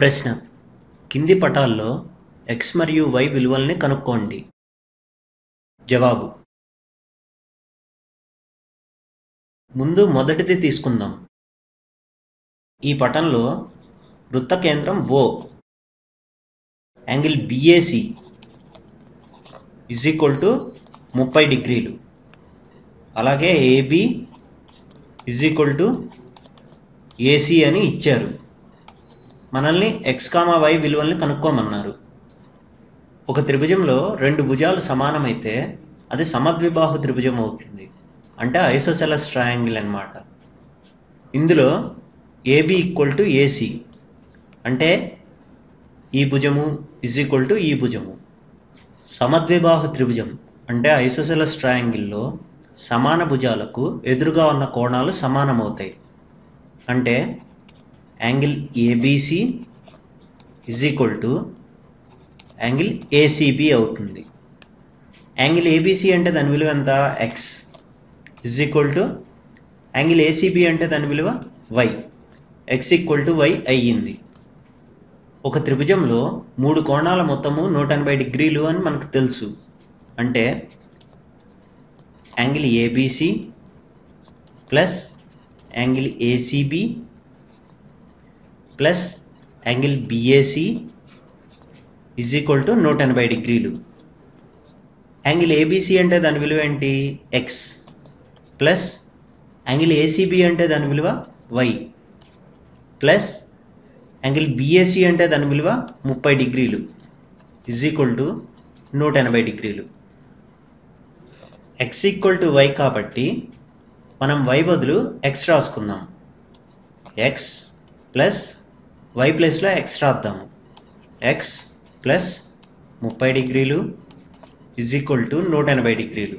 ప్రశ్న. కింది పటాల్లో ఎక్స్ మరియు వై విలువల్ని కనుక్కోండి. జవాబు. ముందు మొదటిది తీసుకుందాం. ఈ పటంలో వృత్త కేంద్రం O angle BAC is equal to ముప్పై డిగ్రీలు. అలాగే AB is equal to AC అని ఇచ్చారు. మనల్ని ఎక్స్ కామా వై విలువల్ని కనుక్కోమన్నారు. ఒక త్రిభుజంలో రెండు భుజాలు సమానమైతే అది సమద్విబాహు త్రిభుజం అవుతుంది. అంటే ఐసోసెలస్ ట్రయాంగిల్ అన్నమాట. ఇందులో ఏబి ఈక్వల్ టు ఏసీ అంటే ఈ భుజము ఇజ్ ఈక్వల్ టు ఈ భుజము. సమద్విబాహు త్రిభుజం అంటే ఐసోసెలస్ ట్రయాంగిల్లో సమాన భుజాలకు ఎదురుగా ఉన్న కోణాలు సమానమవుతాయి. అంటే angle ABC is equal to angle ACB అవుతుంది. యాంగిల్ ఏబీసీ అంటే దాని విలువ ఎంత? X is equal to angle ACB అంటే దాని విలువ y x equal to y అయ్యింది. ఒక త్రిభుజంలో మూడు కోణాల మొత్తము నూట ఎనభై డిగ్రీలు అని మనకు తెలుసు. అంటే angle ABC plus angle ACB plus angle BAC is equal to నూట ఎనభై డిగ్రీలు. యాంగిల్ ఏబిసి అంటే దాని విలువ ఏంటి? ఎక్స్ ప్లస్ యాంగిల్ ఏసీబి అంటే దాని విలువ వై ప్లస్ యాంగిల్ బిఏసి అంటే దాని విలువ ముప్పై డిగ్రీలు. ఇజ్ ఈక్వల్ టు నూట ఎనభై డిగ్రీలు. ఎక్స్ ఈక్వల్ టు వై కాబట్టి మనం వై బదులు ఎక్స్ రాసుకుందాం. ఎక్స్ ప్లస్ వై ప్లస్లో ఎక్స్ రాద్దాము. ఎక్స్ ప్లస్ ముప్పై డిగ్రీలు ఇజ్ ఈక్వల్ టు నూట ఎనభై డిగ్రీలు.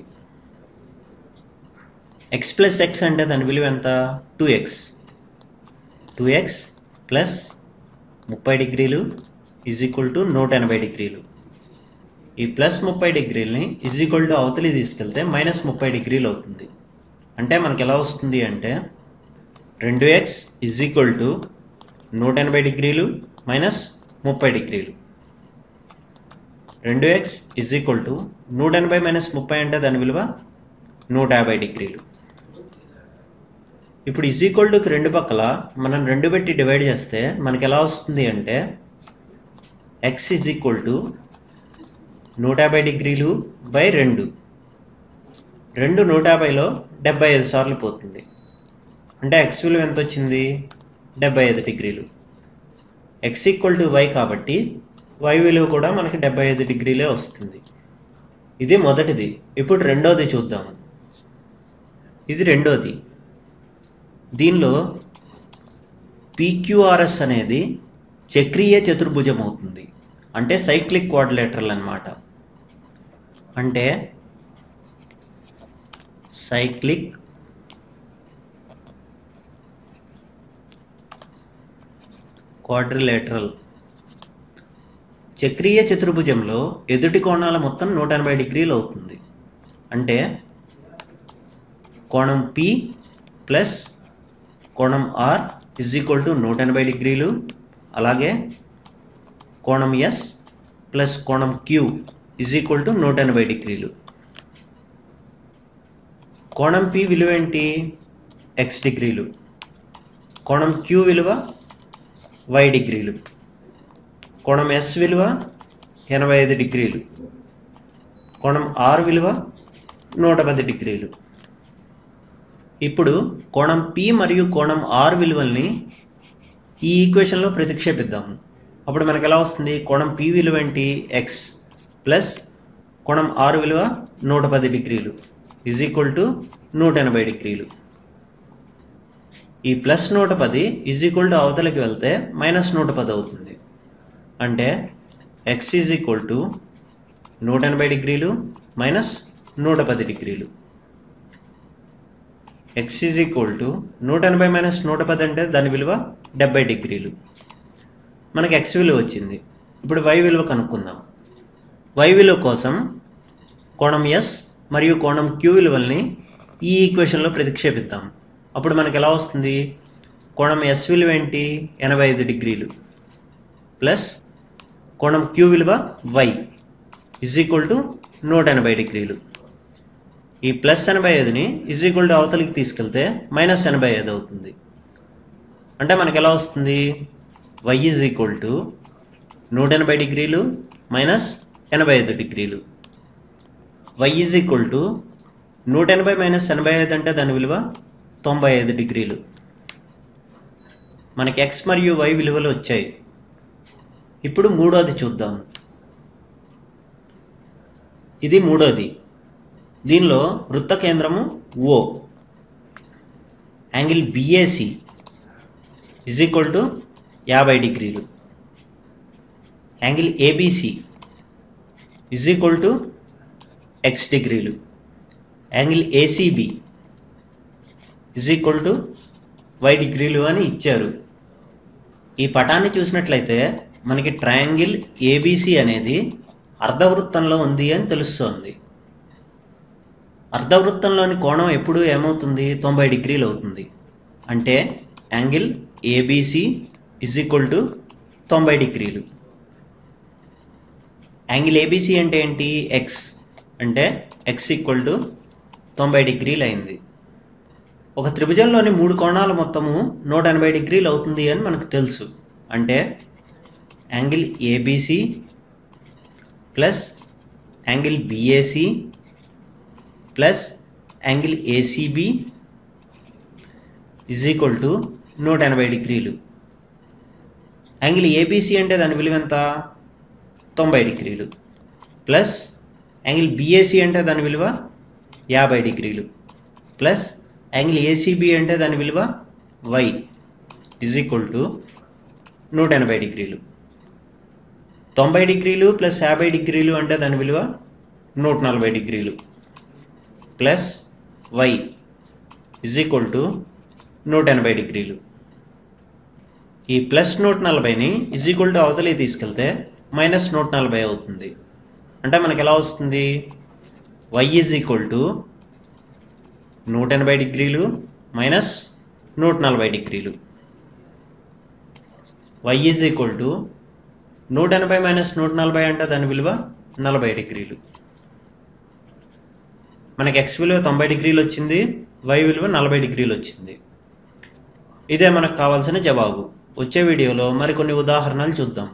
ఎక్స్ ప్లస్ ఎక్స్ అంటే దాని విలువ ఎంత? Two x two x plus ముప్పై డిగ్రీలు ఇజ్ ఈక్వల్ టు నూట ఎనభై డిగ్రీలు. ఈ ప్లస్ ముప్పై డిగ్రీలని ఇజ్ ఈక్వల్ టు అవతలి తీసుకెళ్తే మైనస్ ముప్పై డిగ్రీలు అవుతుంది. అంటే మనకి ఎలా వస్తుంది అంటే రెండు ఎక్స్ ఇజ్ ఈక్వల్ టు నూట ఎనభై డిగ్రీలు మైనస్ ముప్పై డిగ్రీలు. రెండు ఎక్స్ ఇజ్ ఈక్వల్ టు నూట ఎనభై మైనస్ ముప్పై అంటే దాని విలువ నూట యాభై డిగ్రీలు. ఇప్పుడు ఇజ్ ఈక్వల్ టుకి రెండు పక్కల మనం రెండు పెట్టి డివైడ్ చేస్తే మనకి ఎలా వస్తుంది అంటే ఎక్స్ ఇజ్ ఈక్వల్ టు నూట యాభై డిగ్రీలు బై రెండు. రెండు నూట యాభైలో డెబ్బై ఐదు సార్లు పోతుంది. అంటే ఎక్స్ విలువ ఎంత వచ్చింది? డెబ్బై ఐదు డిగ్రీలు. ఎక్స్ ఈక్వల్ టు వై కాబట్టి వై విలువ కూడా మనకి డెబ్బై ఐదు డిగ్రీలే వస్తుంది. ఇది మొదటిది. ఇప్పుడు రెండోది చూద్దాం. ఇది రెండోది. దీనిలో పీక్యూఆర్ఎస్ అనేది చక్రీయ చతుర్భుజం అవుతుంది అంటే సైక్లిక్ క్వాడ్రిలేటరల్ అన్నమాట. అంటే సైక్లిక్ క్వాడ్రిలేటరల్ చక్రీయ చతుర్భుజంలో ఎదుటి కోణాల మొత్తం నూట ఎనభై డిగ్రీలు అవుతుంది. అంటే కోణం పి ప్లస్ కోణం ఆర్ ఇజ్ ఈక్వల్ టు నూట ఎనభై డిగ్రీలు. అలాగే కోణం ఎస్ ప్లస్ కోణం క్యూ ఇజ్ ఈక్వల్ టు నూట ఎనభై డిగ్రీలు. కోణం పి విలువ ఏంటి? ఎక్స్ డిగ్రీలు. కోణం క్యూ విలువ వై డిగ్రీలు. కోణం ఎస్ విలువ ఎనభై ఐదు డిగ్రీలు. కోణం ఆర్ విలువ నూట పది డిగ్రీలు. ఇప్పుడు కోణం పి మరియు కోణం ఆర్ విలువల్ని ఈ ఈక్వేషన్లో ప్రతిక్షేపిద్దాము అప్పుడు మనకు ఎలా వస్తుంది? కోణం పి విలువ ఏంటి? ఎక్స్ ప్లస్ కోణం ఆర్ విలువ నూట పది డిగ్రీలు. ఈజ్ ఈక్వల్ టు నూట ఎనభై డిగ్రీలు. ఈ ప్లస్ నూట పది ఈజ్ ఈక్వల్ టు అవతలకి వెళ్తే మైనస్ నూట పది అవుతుంది. అంటే ఎక్స్ ఈజ్ ఈక్వల్ టు నూట ఎనభై డిగ్రీలు మైనస్ నూట పది డిగ్రీలు. ఎక్స్ ఈజ్ ఈక్వల్ టు నూట ఎనభై మైనస్ నూట పది అంటే దాని విలువ డెబ్బై డిగ్రీలు. మనకి ఎక్స్ విలువ వచ్చింది. ఇప్పుడు వై విలువ కనుక్కుందాం. వై విలువ కోసం కోణం ఎస్ మరియు కోణం క్యూ విలువల్ని ఈ ఈక్వేషన్లో ప్రతిక్షేపిద్దాం. అప్పుడు మనకు ఎలా వస్తుంది? కోణం ఎస్ విలువ ఏంటి? ఎనభై ఐదు డిగ్రీలు. ప్లస్ కోణం క్యూ విలువ వై ఇజ్ ఈక్వల్ టు నూట ఎనభై డిగ్రీలు. ఈ ప్లస్ ఎనభై ఐదుని ఇజ్ ఈక్వల్ టు అవతలికి తీసుకెళ్తే మైనస్ ఎనభై ఐదు అవుతుంది. అంటే మనకు ఎలా వస్తుంది? వై ఈజ్ ఈక్వల్ టు నూట ఎనభై డిగ్రీలు మైనస్ ఎనభై ఐదు డిగ్రీలు. వై ఈజ్ ఈక్వల్ టు నూట ఎనభై మైనస్ ఎనభై ఐదు అంటే దాని విలువ తొంభై ఐదు డిగ్రీలు. మనకి ఎక్స్ మరియు వై విలువలు వచ్చాయి. ఇప్పుడు మూడోది చూద్దాం. ఇది మూడోది. దీనిలో వృత్త కేంద్రము O angle BAC is equal to యాభై డిగ్రీలు. Angle ABC is equal to x డిగ్రీలు. Angle ACB is equal to y డిగ్రీలు అని ఇచ్చారు. ఈ పటాన్ని చూసినట్లయితే మనకి ట్రయాంగిల్ ఏబీసీ అనేది అర్ధవృత్తంలో ఉంది అని తెలుస్తోంది. అర్ధవృత్తంలోని కోణం ఎప్పుడు ఏమవుతుంది? తొంభై డిగ్రీలు అవుతుంది. అంటే angle ABC is equal to తొంభై డిగ్రీలు. యాంగిల్ ఏబీసీ అంటే ఏంటి? ఎక్స్ అంటే ఎక్స్ ఈక్వల్ టు తొంభై డిగ్రీలు అయింది. ఒక త్రిభుజంలోని మూడు కోణాల మొత్తము నూట ఎనభై డిగ్రీలు అవుతుంది అని మనకు తెలుసు. అంటే angle ABC plus angle BAC plus angle ACB is equal to నూట ఎనభై డిగ్రీలు. యాంగిల్ ఏబిసి అంటే దాని విలువ ఎంత? తొంభై డిగ్రీలు. ప్లస్ యాంగిల్ బిఏసి అంటే దాని విలువ యాభై డిగ్రీలు. ప్లస్ యాంగిల్ ఏసీబీ అంటే దాని విలువ వై ఇజ్ ఈక్వల్ టు నూట ఎనభై డిగ్రీలు. తొంభై డిగ్రీలు ప్లస్ యాభై డిగ్రీలు అంటే దాని విలువ నూట నలభై డిగ్రీలు. Plus y is equal to నూట ఎనభై డిగ్రీలు. ఈ ప్లస్ నూట నలభైని ఇజ్ ఈక్వల్ టు అవతలి తీసుకెళ్తే మైనస్ నూట నలభై అవుతుంది. అంటే మనకి ఎలా వస్తుంది? వై ఈజ్ ఈక్వల్ టు నూట ఎనభై డిగ్రీలు మైనస్ నూట నలభై డిగ్రీలు. వై ఈజ్ ఈక్వల్ టు నూట ఎనభై మైనస్ నూట నలభై అంటే దాని విలువ నలభై డిగ్రీలు. మనకి ఎక్స్ విలువ తొంభై డిగ్రీలు వచ్చింది వై విలువ నలభై డిగ్రీలు వచ్చింది. ఇదే మనకు కావాల్సిన జవాబు. వచ్చే వీడియోలో మరికొన్ని ఉదాహరణలు చూద్దాం.